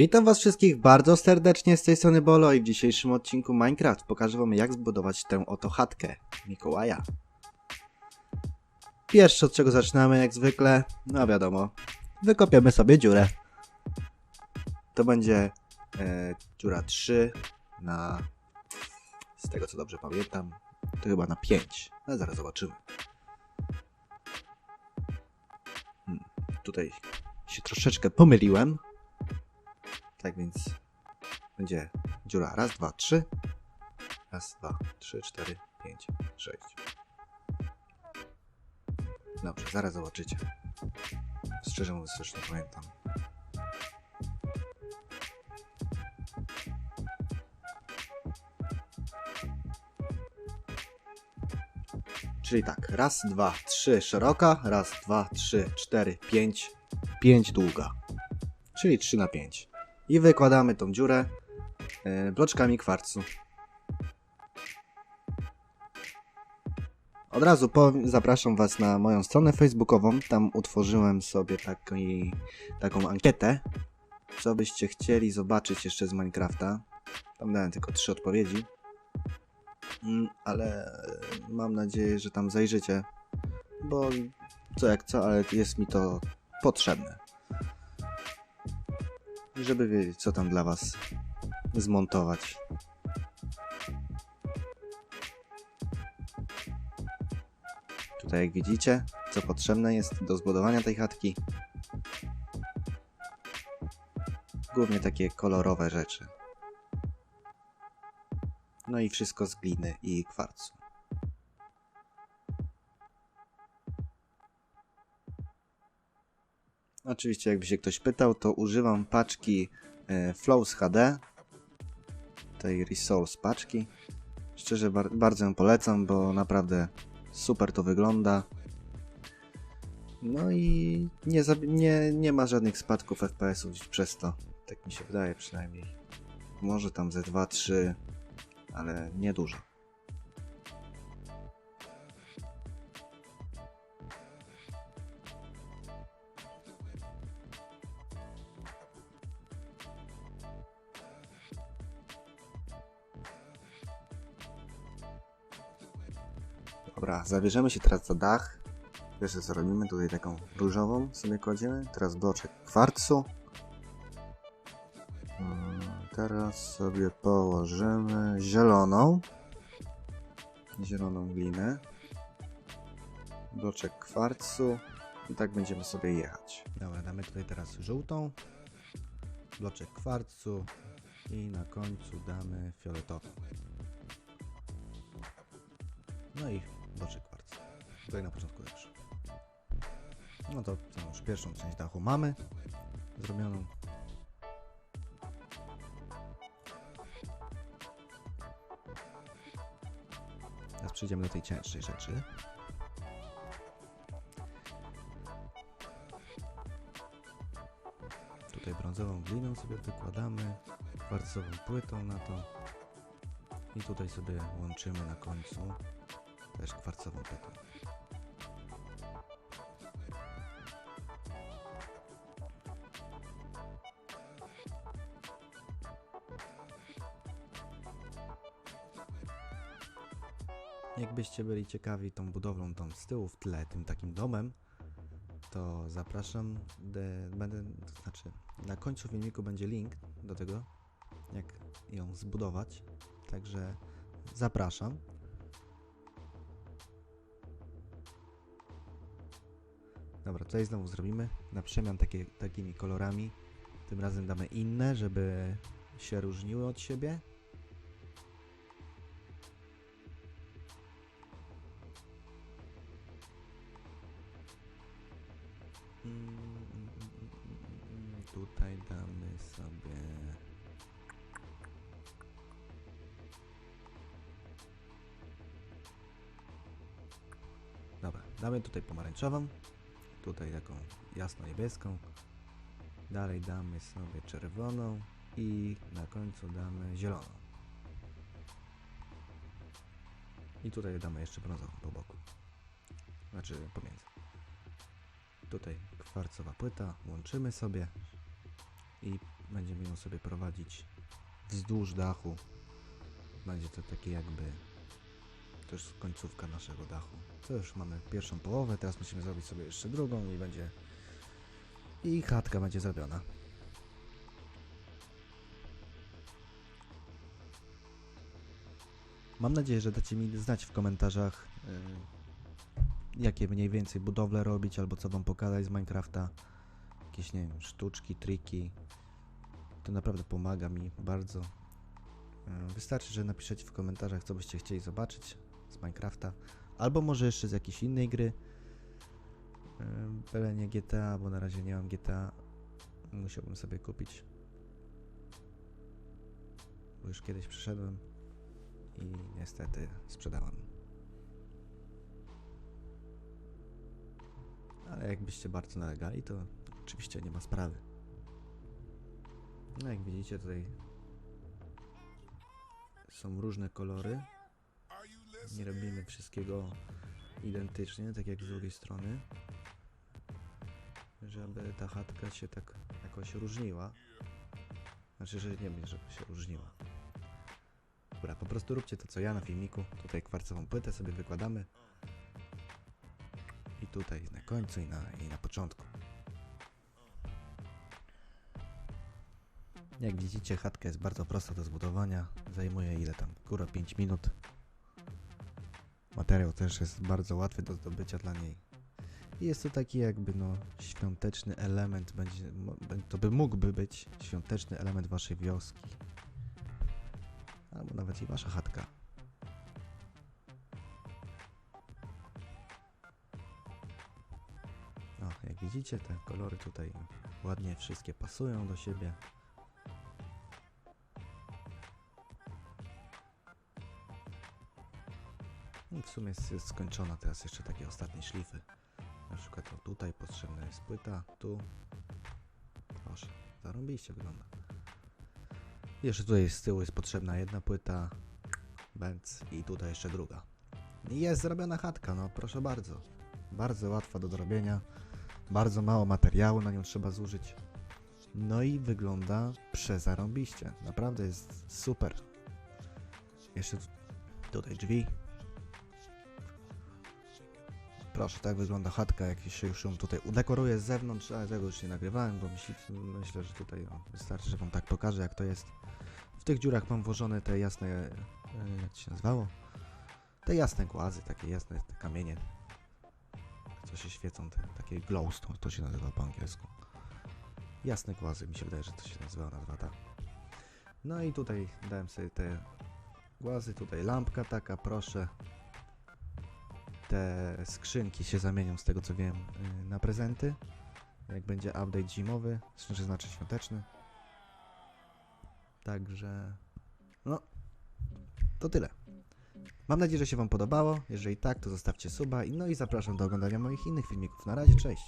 Witam was wszystkich bardzo serdecznie z tej strony Bolo i w dzisiejszym odcinku Minecraft pokażę wam jak zbudować tę oto chatkę Mikołaja. Pierwsze od czego zaczynamy jak zwykle, no wiadomo, wykopiemy sobie dziurę. To będzie e, dziura 3 na, z tego co dobrze pamiętam, to chyba na 5, ale zaraz zobaczymy. Hmm, tutaj się troszeczkę pomyliłem. Tak więc będzie dziura raz, dwa, trzy. Raz, dwa, trzy, cztery, pięć, sześć. Dobrze, zaraz zobaczycie. Szczerze mówiąc, już nie pamiętam. Czyli tak, raz, dwa, trzy szeroka, raz, dwa, trzy, cztery, pięć, pięć długa. Czyli 3 na 5 i wykładamy tą dziurę e, bloczkami kwarcu. Od razu zapraszam Was na moją stronę facebookową. Tam utworzyłem sobie taki, taką ankietę, co byście chcieli zobaczyć jeszcze z Minecrafta. Tam dałem tylko trzy odpowiedzi. Mm, Ale mam nadzieję, że tam zajrzycie, bo co jak co, ale jest mi to potrzebne żeby wiedzieć, co tam dla Was zmontować. Tutaj, jak widzicie, co potrzebne jest do zbudowania tej chatki. Głównie takie kolorowe rzeczy. No i wszystko z gliny i kwarcu. Oczywiście, jakby się ktoś pytał, to używam paczki e, Flows HD, tej Resource paczki. Szczerze, bar bardzo ją polecam, bo naprawdę super to wygląda. No i nie, nie, nie ma żadnych spadków FPS-ów przez to. Tak mi się wydaje przynajmniej. Może tam ze 2-3, ale nie Dobra, zabierzemy się teraz za dach. Pierwsze co robimy, tutaj taką różową sobie kładziemy. Teraz bloczek kwarcu. Mm, Teraz sobie położymy zieloną. Zieloną glinę. Bloczek kwarcu. I tak będziemy sobie jechać. Dobra, damy tutaj teraz żółtą. Bloczek kwarcu. I na końcu damy fioletową. No i bloczek kwarcu. Tutaj na początku też. No to co, już pierwszą część dachu mamy zrobioną. Teraz przejdziemy do tej cięższej rzeczy. Tutaj brązową gliną sobie wykładamy, kwarcową płytą na to i tutaj sobie łączymy na końcu też kwarcową płytą. Jakbyście byli ciekawi tą budowlą tą z tyłu w tle, tym takim domem, to zapraszam, de, będę, to znaczy na końcu filmiku będzie link do tego, jak ją zbudować, także zapraszam. Dobra, tutaj znowu zrobimy na przemian takie, takimi kolorami. Tym razem damy inne, żeby się różniły od siebie. Tutaj damy sobie... Dobra, damy tutaj pomarańczową tutaj taką jasno-niebieską. Dalej damy sobie czerwoną i na końcu damy zieloną. I tutaj damy jeszcze brązową po boku. Znaczy pomiędzy. Tutaj kwarcowa płyta, łączymy sobie i będziemy ją sobie prowadzić wzdłuż dachu. Będzie to takie jakby to już końcówka naszego dachu. To już mamy pierwszą połowę, teraz musimy zrobić sobie jeszcze drugą i będzie i chatka będzie zrobiona. Mam nadzieję, że dacie mi znać w komentarzach, y, jakie mniej więcej budowle robić, albo co wam pokazać z Minecrafta. Jakieś, nie wiem, sztuczki, triki. To naprawdę pomaga mi bardzo. Y, Wystarczy, że napiszecie w komentarzach, co byście chcieli zobaczyć z Minecrafta, albo może jeszcze z jakiejś innej gry. Byle nie GTA, bo na razie nie mam GTA. Musiałbym sobie kupić. Bo już kiedyś przyszedłem i niestety sprzedałem. Ale jakbyście bardzo nalegali, to oczywiście nie ma sprawy. No jak widzicie tutaj są różne kolory. Nie robimy wszystkiego identycznie, tak jak z drugiej strony. Żeby ta chatka się tak jakoś różniła. Znaczy, że nie wiem, żeby się różniła. Dobra, po prostu róbcie to co ja na filmiku. Tutaj kwarcową płytę sobie wykładamy. I tutaj na końcu i na, i na początku. Jak widzicie, chatka jest bardzo prosta do zbudowania. Zajmuje ile tam? Góra 5 minut. Materiał też jest bardzo łatwy do zdobycia dla niej. I jest to taki jakby no świąteczny element, będzie, to by mógłby być świąteczny element waszej wioski. Albo nawet i wasza chatka. O, jak widzicie, te kolory tutaj ładnie wszystkie pasują do siebie. I w sumie jest, skończona teraz jeszcze takie ostatnie szlify. Na przykład o, tutaj potrzebna jest płyta, tu. Proszę, zarąbiście wygląda. Jeszcze tutaj z tyłu jest potrzebna jedna płyta, bęc i tutaj jeszcze druga. I jest zrobiona chatka, no proszę bardzo. Bardzo łatwa do zrobienia, bardzo mało materiału na nią trzeba zużyć. No i wygląda przezarąbiście, naprawdę jest super. Jeszcze tu- tutaj drzwi. Proszę, tak wygląda chatka, jak się już ją tutaj udekoruję z zewnątrz, ale tego już nie nagrywałem, bo myślę, że tutaj o, wystarczy, że wam tak pokażę, jak to jest. W tych dziurach mam włożone te jasne, e, jak się nazywało? Te jasne głazy, takie jasne te kamienie, co się świecą, te, takie glowstone, to się nazywa po angielsku. Jasne głazy, mi się wydaje, że to się nazywa nazwa ta. No i tutaj dałem sobie te głazy, tutaj lampka taka, proszę. Te skrzynki się zamienią z tego co wiem y, na prezenty. Jak będzie update zimowy, znaczy znaczy świąteczny. Także no to tyle. Mam nadzieję, że się Wam podobało. Jeżeli tak, to zostawcie suba. No i zapraszam do oglądania moich innych filmików. Na razie, cześć.